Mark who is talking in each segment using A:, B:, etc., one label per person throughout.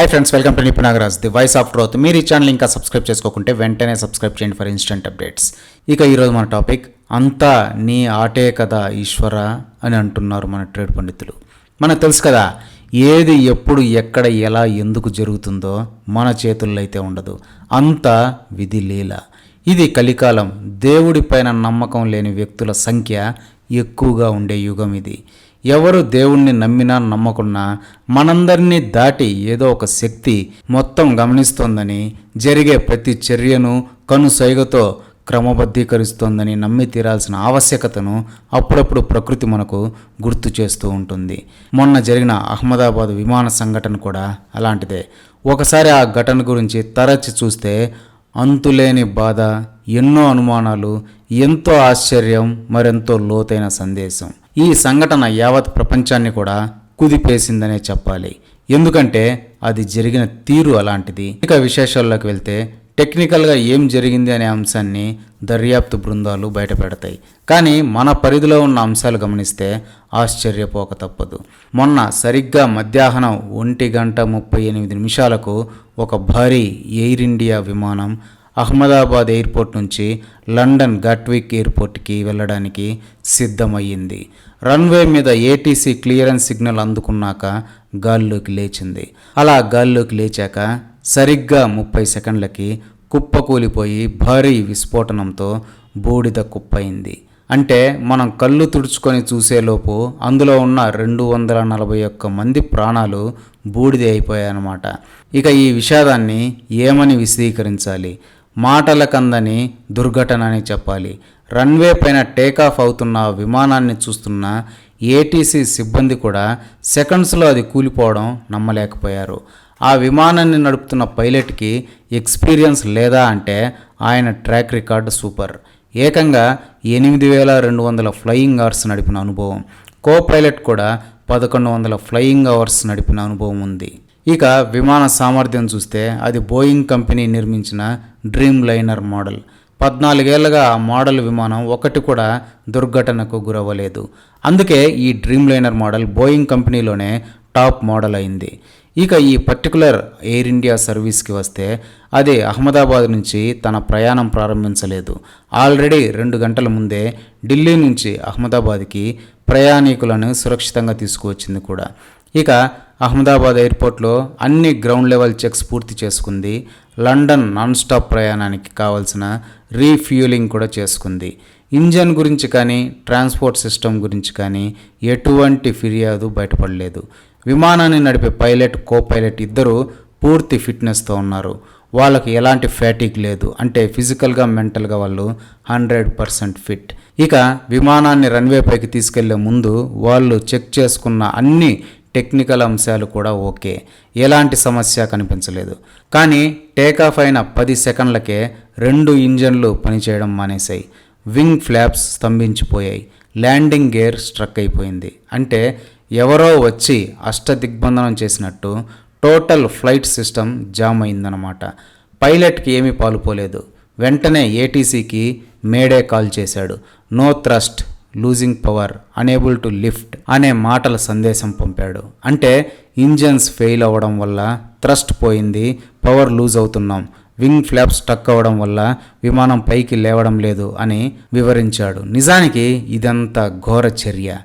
A: High friends welcome to నిపు Nagaraj the voice of truth మీరు ఈ channel ఇంకా subscribe చేసుకోకుంటే వెంటనే సబ్స్క్రైబ్ చేయండి ఫర్ ఇన్స్టెంట్ అప్డేట్స్ ఇక ఈరోజు మన టాపిక్ అంతా నీ ఆటే కదా ఈశ్వర అని అంటున్నారు మన ట్రేడ్ పండితులు. మనకు తెలుసు కదా ఏది ఎప్పుడు ఎక్కడ ఎలా ఎందుకు జరుగుతుందో మన చేతుల్లో అయితే ఉండదు. అంతా విధి లీల. ఇది కలికాలం. దేవుడిపైన నమ్మకం లేని వ్యక్తుల సంఖ్య ఎక్కువగా ఉండే యుగం ఇది. ఎవరు దేవుణ్ణి నమ్మినా నమ్మకున్నా మనందరినీ దాటి ఏదో ఒక శక్తి మొత్తం గమనిస్తోందని జరిగే ప్రతి చర్యను కనుసైగతో క్రమబద్ధీకరిస్తోందని నమ్మి తీరాల్సిన ఆవశ్యకతను అప్పుడప్పుడు ప్రకృతి మనకు గుర్తు చేస్తూ ఉంటుంది. మొన్న జరిగిన అహ్మదాబాద్ విమాన సంఘటన కూడా అలాంటిదే. ఒకసారి ఆ ఘటన గురించి తరచి చూస్తే అంతులేని బాధ ఎన్నో అనుమానాలు ఎంతో ఆశ్చర్యం మరెంతో లోతైన సందేశం. ఈ సంఘటన యావత్ ప్రపంచాన్ని కూడా కుదిపేసిందనే చెప్పాలి. ఎందుకంటే అది జరిగిన తీరు అలాంటిది. ఇక విశేషాల్లోకి వెళ్తే టెక్నికల్గా ఏం జరిగింది అనే అంశాన్ని దర్యాప్తు బృందాలు బయటపెడతాయి. కానీ మన పరిధిలో ఉన్న అంశాలు గమనిస్తే ఆశ్చర్యపోక తప్పదు. మొన్న సరిగ్గా మధ్యాహ్నం ఒంటి గంట ముప్పై ఎనిమిది నిమిషాలకు ఒక భారీ ఎయిర్ ఇండియా విమానం అహ్మదాబాద్ ఎయిర్పోర్ట్ నుంచి లండన్ గట్విక్ ఎయిర్పోర్ట్కి వెళ్ళడానికి సిద్ధమయ్యింది. రన్వే మీద ఏటీసీ క్లియరెన్స్ సిగ్నల్ అందుకున్నాక గాల్లోకి లేచింది. అలా గాల్లోకి లేచాక సరిగ్గా ముప్పై సెకండ్లకి కుప్పకూలిపోయి భారీ విస్ఫోటనంతో బూడిద కుప్పయింది అంటే మనం కళ్ళు తుడుచుకొని చూసేలోపు అందులో ఉన్న రెండు వందల నలభై ఒక్క మంది ప్రాణాలు బూడిద అయిపోయాయన్నమాట ఇక ఈ విషాదాన్ని ఏమని విశదీకరించాలి? మాటల కందని దుర్ఘటన అని చెప్పాలి. రన్వే పైన టేకాఫ్ అవుతున్న విమానాన్ని చూస్తున్న ఏటీసీ సిబ్బంది కూడా సెకండ్స్లో అది కూలిపోవడం నమ్మలేకపోయారు. ఆ విమానాన్ని నడుపుతున్న పైలట్కి ఎక్స్పీరియన్స్ లేదా అంటే ఆయన ట్రాక్ రికార్డు సూపర్. ఏకంగా ఎనిమిది వేల రెండు వందల ఫ్లయింగ్ అవర్స్ నడిపిన అనుభవం. కో పైలట్ కూడా పదకొండు వందల ఫ్లయింగ్ అవర్స్ నడిపిన అనుభవం ఉంది. ఇక విమాన సామర్థ్యం చూస్తే అది బోయింగ్ కంపెనీ నిర్మించిన డ్రీమ్ లైనర్ మోడల్. పద్నాలుగేళ్ళుగా ఆ మోడల్ విమానం ఒకటి కూడా దుర్ఘటనకు గురవ్వలేదు. అందుకే ఈ డ్రీమ్ లైనర్ మోడల్ బోయింగ్ కంపెనీలోనే టాప్ మోడల్ అయింది. ఇక ఈ పర్టికులర్ ఎయిర్ ఇండియా సర్వీస్కి వస్తే అది అహ్మదాబాద్ నుంచి తన ప్రయాణం ప్రారంభించలేదు. ఆల్రెడీ రెండు గంటల ముందే ఢిల్లీ నుంచి అహ్మదాబాద్కి ప్రయాణికులను సురక్షితంగా తీసుకువచ్చింది కూడా. ఇక అహ్మదాబాద్ ఎయిర్పోర్ట్లో అన్ని గ్రౌండ్ లెవెల్ చెక్స్ పూర్తి చేసుకుంది. లండన్ నాన్ స్టాప్ ప్రయాణానికి కావాల్సిన రీఫ్యూలింగ్ కూడా చేసుకుంది. ఇంజన్ గురించి కానీ ట్రాన్స్పోర్ట్ సిస్టమ్ గురించి కానీ ఎటువంటి ఫిర్యాదు బయటపడలేదు. విమానాన్ని నడిపే పైలట్ కో పైలట్ ఇద్దరు పూర్తి ఫిట్నెస్తో ఉన్నారు. వాళ్ళకి ఎలాంటి ఫ్యాటిక్ లేదు. అంటే ఫిజికల్గా మెంటల్గా వాళ్ళు హండ్రెడ్ పర్సెంట్ ఫిట్. ఇక విమానాన్ని రన్వే పైకి తీసుకెళ్ళే ముందు వాళ్ళు చెక్ చేసుకున్న అన్ని టెక్నికల్ అంశాలు కూడా ఓకే. ఎలాంటి సమస్య కనిపించలేదు. కానీ టేకాఫ్ అయిన పది సెకండ్లకే రెండు ఇంజన్లు పనిచేయడం మానేశాయి. వింగ్ ఫ్లాప్స్ స్తంభించిపోయాయి. ల్యాండింగ్ గేర్ స్ట్రక్ అయిపోయింది. అంటే ఎవరో వచ్చి అష్టదిగ్బంధనం చేసినట్టు టోటల్ ఫ్లైట్ సిస్టమ్ జామ్ అయిందనమాట పైలట్కి ఏమీ పాలుపోలేదు. వెంటనే ఏటీసీకి మేడే కాల్ చేశాడు. No thrust losing power unable to lift అనే మాటల సందేశం పంపాడు. అంటే ఇంజన్స్ ఫెయిల్ అవ్వడం వల్ల థ్రస్ట్ పోయింది పవర్ లూజ్ అవుతున్నాం. వింగ్ ఫ్లాప్ స్టక్ అవ్వడం వల్ల విమానం పైకి లేవడం లేదు అని వివరించాడు. నిజానికి ఇదంతా ఘోర చర్య.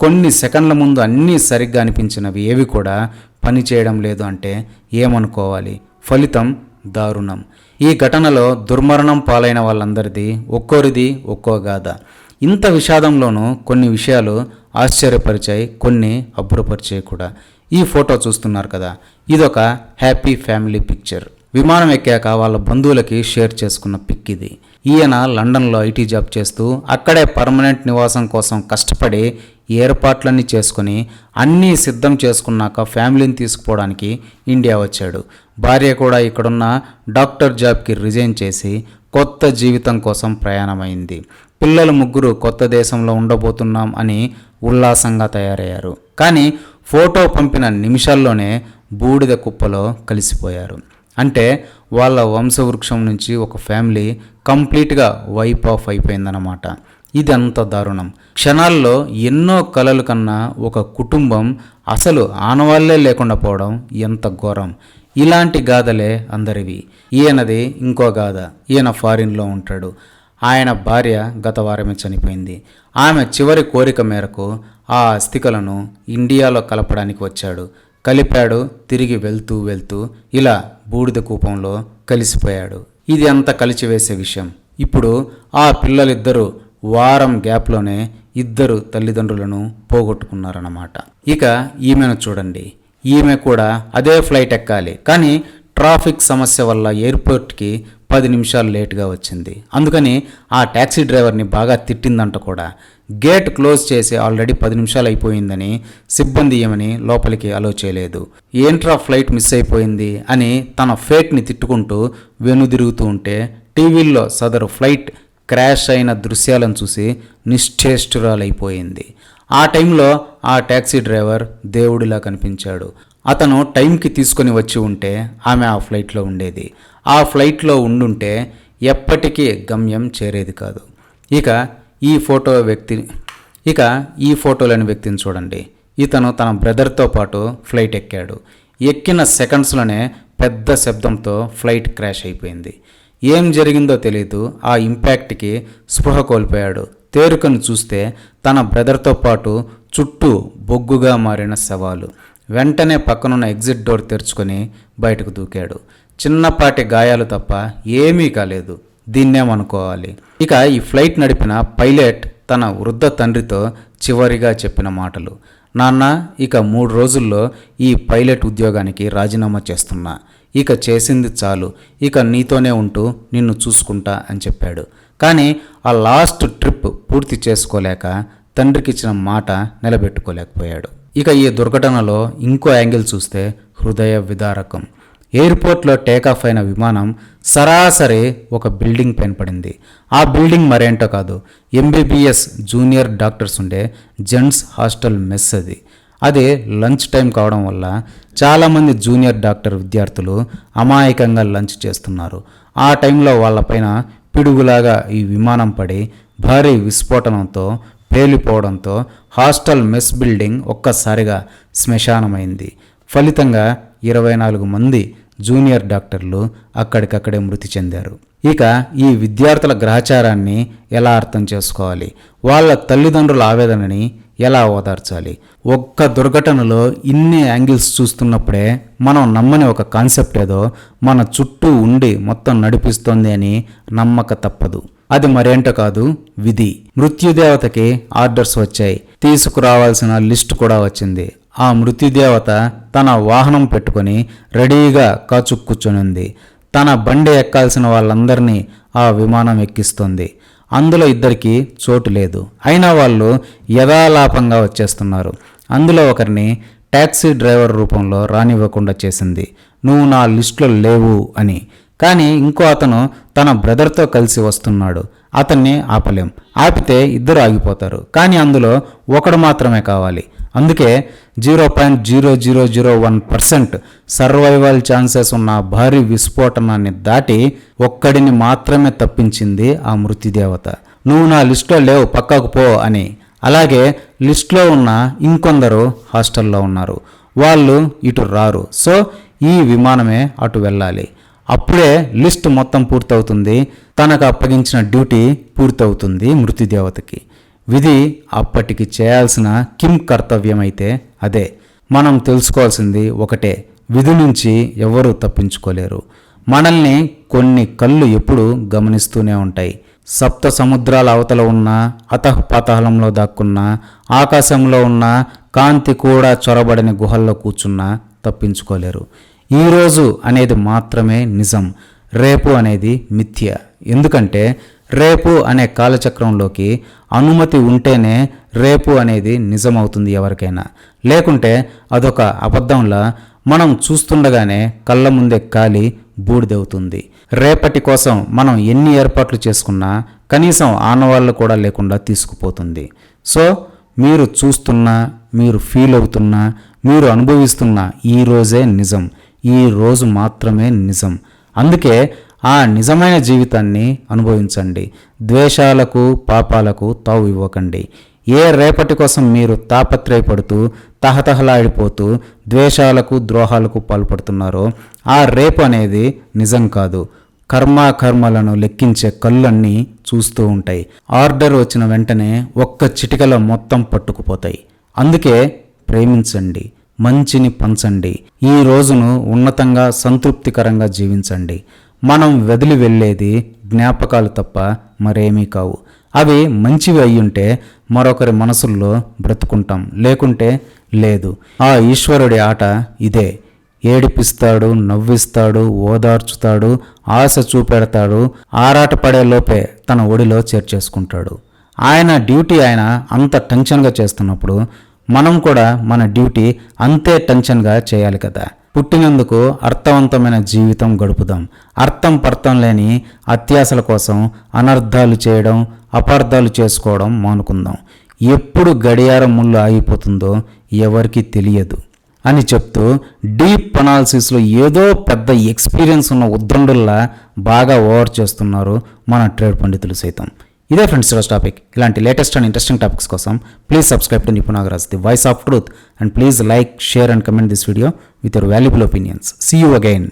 A: కొన్ని సెకండ్ల ముందు అన్నీ సరిగ్గా అనిపించినవి ఏవి కూడా పని చేయడం లేదు అంటే ఏమనుకోవాలి? ఫలితం దారుణం. ఈ ఘటనలో దుర్మరణం పాలైన వాళ్ళందరిది ఒక్కోరిది ఒక్కో గాథ. ఇంత విషాదంలోనూ కొన్ని విషయాలు ఆశ్చర్యపరిచాయి కొన్ని అబ్బురపరిచాయి కూడా. ఈ ఫోటో చూస్తున్నారు కదా ఇదొక హ్యాపీ ఫ్యామిలీ పిక్చర్. విమానం ఎక్కాక వాళ్ళ బంధువులకి షేర్ చేసుకున్న పిక్ ఇది. ఈయన లండన్లో ఐటీ జాబ్ చేస్తూ అక్కడే పర్మనెంట్ నివాసం కోసం కష్టపడి ఏర్పాట్లన్నీ చేసుకుని అన్నీ సిద్ధం చేసుకున్నాక ఫ్యామిలీని తీసుకుపోవడానికి ఇండియా వచ్చాడు. భార్య కూడా ఇక్కడున్న డాక్టర్ జాబ్కి రిజైన్ చేసి కొత్త జీవితం కోసం ప్రయాణమైంది. పిల్లలు ముగ్గురు కొత్త దేశంలో ఉండబోతున్నాం అని ఉల్లాసంగా తయారయ్యారు. కానీ ఫోటో పంపిన నిమిషాల్లోనే బూడిద కుప్పలో కలిసిపోయారు. అంటే వాళ్ళ వంశవృక్షం నుంచి ఒక ఫ్యామిలీ కంప్లీట్గా వైప్ ఆఫ్ అయిపోయిందన్నమాట. ఇది అంత దారుణం. క్షణాల్లో ఎన్నో కలలు కన్నా ఒక కుటుంబం అసలు ఆనవాళ్ళే లేకుండా పోవడం ఎంత ఘోరం. ఇలాంటి గాథలే అందరివి. ఈయనది ఇంకో గాథ. ఈయన ఫారిన్లో ఉంటాడు. ఆయన భార్య గత వారమే చనిపోయింది. ఆమె చివరి కోరిక మేరకు ఆ అస్థికలను ఇండియాలో కలపడానికి వచ్చాడు. కలిపాడు తిరిగి వెళ్తూ వెళ్తూ ఇలా బూడిద కూపంలో కలిసిపోయాడు. ఇది అంత కలిచివేసే విషయం. ఇప్పుడు ఆ పిల్లలిద్దరూ వారం గ్యాప్లోనే ఇద్దరు తల్లిదండ్రులను పోగొట్టుకున్నారన్నమాట. ఇక ఈమెను చూడండి. ఈమె కూడా అదే ఫ్లైట్ ఎక్కాలి. కానీ ట్రాఫిక్ సమస్య వల్ల ఎయిర్పోర్ట్కి పది నిమిషాలు లేట్గా వచ్చింది. అందుకని ఆ ట్యాక్సీ డ్రైవర్ని బాగా తిట్టిందంట కూడా. గేట్ క్లోజ్ చేసి ఆల్రెడీ పది నిమిషాలు అయిపోయిందని సిబ్బంది ఏమని లోపలికి అలో చేయలేదు. ఏంట్రా ఫ్లైట్ మిస్ అయిపోయింది? అని తన ఫేట్ని తిట్టుకుంటూ వెనుదిరుగుతూ ఉంటే టీవీల్లో సదరు ఫ్లైట్ క్రాష్ అయిన దృశ్యాలను చూసి నిశ్చేష్టురాలైపోయింది. ఆ టైంలో ఆ ట్యాక్సీ డ్రైవర్ దేవుడిలా కనిపించాడు. అతను టైంకి తీసుకొని వచ్చి ఉంటే ఆమె ఆ ఫ్లైట్లో ఉండేది. ఆ ఫ్లైట్లో ఉండుంటే ఎప్పటికీ గమ్యం చేరేది కాదు. ఇక ఈ ఫోటో వ్యక్తి ఇక ఈ ఫోటోలోని వ్యక్తిని చూడండి. ఇతను తన బ్రదర్తో పాటు ఫ్లైట్ ఎక్కాడు. ఎక్కిన సెకండ్స్లోనే పెద్ద శబ్దంతో ఫ్లైట్ క్రాష్ అయిపోయింది. ఏం జరిగిందో తెలియదు ఆ ఇంపాక్ట్కి స్పృహ కోల్పోయాడు. తేరుకను చూస్తే తన బ్రదర్తో పాటు చుట్టూ బొగ్గుగా మారిన శవాలు. వెంటనే పక్కనున్న ఎగ్జిట్ డోర్ తెరుచుకొని బయటకు దూకాడు. చిన్నపాటి గాయాలు తప్ప ఏమీ కాలేదు. దీన్నేమనుకోవాలి? ఇక ఈ ఫ్లైట్ నడిపిన పైలట్ తన వృద్ధ తండ్రితో చివరిగా చెప్పిన మాటలు. నాన్న ఇక మూడు రోజుల్లో ఈ పైలట్ ఉద్యోగానికి రాజీనామా చేస్తున్నా. ఇక చేసింది చాలు. ఇక నీతోనే ఉంటూ నిన్ను చూసుకుంటా అని చెప్పాడు. కానీ ఆ లాస్ట్ ట్రిప్ పూర్తి చేసుకోలేక తండ్రికి ఇచ్చిన మాట నిలబెట్టుకోలేకపోయాడు. ఇక ఈ దుర్ఘటనలో ఇంకో యాంగిల్ చూస్తే హృదయ విదారకం. ఎయిర్పోర్ట్లో టేకాఫ్ అయిన విమానం సరాసరి ఒక బిల్డింగ్ పైన పడింది. ఆ బిల్డింగ్ మరేంటో కాదు ఎంబీబీఎస్ జూనియర్ డాక్టర్స్ ఉండే జెంట్స్ హాస్టల్ మెస్ అది. అది లంచ్ టైం కావడం వల్ల చాలామంది జూనియర్ డాక్టర్ విద్యార్థులు అమాయకంగా లంచ్ చేస్తున్నారు. ఆ టైంలో వాళ్ళపైన పిడుగులాగా ఈ విమానం పడి భారీ విస్ఫోటనంతో పేలిపోవడంతో హాస్టల్ మెస్ బిల్డింగ్ ఒక్కసారిగా శ్మశానమైంది. ఫలితంగా ఇరవై నాలుగు మంది జూనియర్ డాక్టర్లు అక్కడికక్కడే మృతి చెందారు. ఇక ఈ విద్యార్థుల గ్రహచారాన్ని ఎలా అర్థం చేసుకోవాలి? వాళ్ళ తల్లిదండ్రుల ఆవేదనని ఎలా ఓదార్చాలి? ఒక్క దుర్ఘటనలో ఇన్ని యాంగిల్స్ చూస్తున్నప్పుడే మనం నమ్మని ఒక కాన్సెప్ట్ ఏదో మన చుట్టూ ఉండి మొత్తం నడిపిస్తోంది అని నమ్మక తప్పదు. అది మరేంటో కాదు విధి. మృత్యుదేవతకి ఆర్డర్స్ వచ్చాయి. తీసుకురావాల్సిన లిస్ట్ కూడా వచ్చింది. ఆ మృత్యుదేవత తన వాహనం పెట్టుకొని రెడీగా కాచు ఉంది. తన బండి ఎక్కాల్సిన వాళ్ళందరినీ ఆ విమానం ఎక్కిస్తుంది. అందులో ఇద్దరికి చోటు లేదు. అయినా వాళ్ళు యథాలాపంగా వచ్చేస్తున్నారు. అందులో ఒకరిని ట్యాక్సీ డ్రైవర్ రూపంలో రానివ్వకుండా చేసింది. నువ్వు నా లిస్టులో లేవు అని. కానీ ఇంకో అతను తన బ్రదర్తో కలిసి వస్తున్నాడు. అతన్ని ఆపలేం. ఆపితే ఇద్దరు ఆగిపోతారు. కానీ అందులో ఒకడు మాత్రమే కావాలి. అందుకే zero point zero zero zero one percent survival chances ఉన్న భారీ విస్ఫోటనాన్ని దాటి ఒక్కడిని మాత్రమే తప్పించింది ఆ మృతిదేవత నువ్వు నా లిస్టులో లేవు పక్కకు పో అని. అలాగే లిస్ట్లో ఉన్న ఇంకొందరు హాస్టల్లో ఉన్నారు. వాళ్ళు ఇటు రారు. సో ఈ విమానమే అటు వెళ్ళాలి. అప్పుడే లిస్ట్ మొత్తం పూర్తవుతుంది. తనకు అప్పగించిన డ్యూటీ పూర్తవుతుంది మృత్యుదేవతకి విధి అప్పటికి చేయాల్సిన కిమ్ కర్తవ్యమైతే అదే. మనం తెలుసుకోవాల్సింది ఒకటే. విధి నుంచి ఎవరూ తప్పించుకోలేరు. మనల్ని కొన్ని కళ్ళు ఎప్పుడూ గమనిస్తూనే ఉంటాయి. సప్త సముద్రాల అవతల ఉన్న అతఃపాతాళంలో దాక్కున్న ఆకాశంలో ఉన్న కాంతి కూడా చొరబడని గుహల్లో కూర్చున్నా తప్పించుకోలేరు. ఈరోజు అనేది మాత్రమే నిజం. రేపు అనేది మిథ్య. ఎందుకంటే రేపు అనే కాలచక్రంలోకి అనుమతి ఉంటేనే రేపు అనేది నిజమవుతుంది ఎవరికైనా. లేకుంటే అదొక అబద్ధంలా మనం చూస్తుండగానే కళ్ళ ముందే కాలి బూడిదవుతుంది. రేపటి కోసం మనం ఎన్ని ఏర్పాట్లు చేసుకున్నా కనీసం ఆనవాళ్ళు కూడా లేకుండా తీసుకుపోతుంది. సో మీరు చూస్తున్నా మీరు ఫీల్ అవుతున్నా మీరు అనుభవిస్తున్న ఈ రోజే నిజం. ఈ రోజు మాత్రమే నిజం. అందుకే ఆ నిజమైన జీవితాన్ని అనుభవించండి. ద్వేషాలకు పాపాలకు తావు ఇవ్వకండి. ఏ రేపటి కోసం మీరు తాపత్రయపడుతూ తహతహలాడిపోతూ ద్వేషాలకు ద్రోహాలకు పాల్పడుతున్నారో ఆ రేపు అనేది నిజం కాదు. కర్మ కర్మలను లెక్కించే కళ్ళన్నీ చూస్తూ ఉంటాయి. ఆర్డర్ వచ్చిన వెంటనే ఒక్క చిటికలో మొత్తం పట్టుకుపోతాయి. అందుకే ప్రేమించండి మంచిని పంచండి ఈ రోజును ఉన్నతంగా సంతృప్తికరంగా జీవించండి. మనం వదిలి వెళ్ళేది జ్ఞాపకాలు తప్ప మరేమీ కావు. అవి మంచివి అయ్యుంటే మరొకరి మనసుల్లో బ్రతుకుంటాం. లేకుంటే లేదు. ఆ ఈశ్వరుడి ఆట ఇదే. ఏడిపిస్తాడు నవ్విస్తాడు ఓదార్చుతాడు ఆశ చూపెడతాడు ఆరాటపడే లోపే తన ఒడిలో చేర్చేసుకుంటాడు ఆయన డ్యూటీ ఆయన అంత టెన్షన్గా చేస్తున్నప్పుడు మనం కూడా మన డ్యూటీ అంతే టెన్షన్గా చేయాలి కదా. పుట్టినందుకు అర్థవంతమైన జీవితం గడుపుదాం. అర్థం పర్థం లేని అత్యాశల కోసం అనర్థాలు చేయడం అపార్థాలు చేసుకోవడం మానుకుందాం. ఎప్పుడు గడియారం ముళ్ళు ఆగిపోతుందో ఎవరికీ తెలియదు. అని చెప్తూ డీప్ అనాలిసిస్లో ఏదో పెద్ద ఎక్స్పీరియన్స్ ఉన్న ఉద్దండుల్లా బాగా ఓవర్ చేస్తున్నారు మన ట్రేడ్ పండితులు సైతం. ఇదే ఫ్రెండ్స్ ఈరోజు టాపిక్. ఇలాంటి లేటెస్ట్ అండ్ ఇంట్రెస్టింగ్ టాపిక్స్ కోసం please subscribe to Nipunagaraj the voice of truth. And please like share and comment this video with your valuable opinions. See you again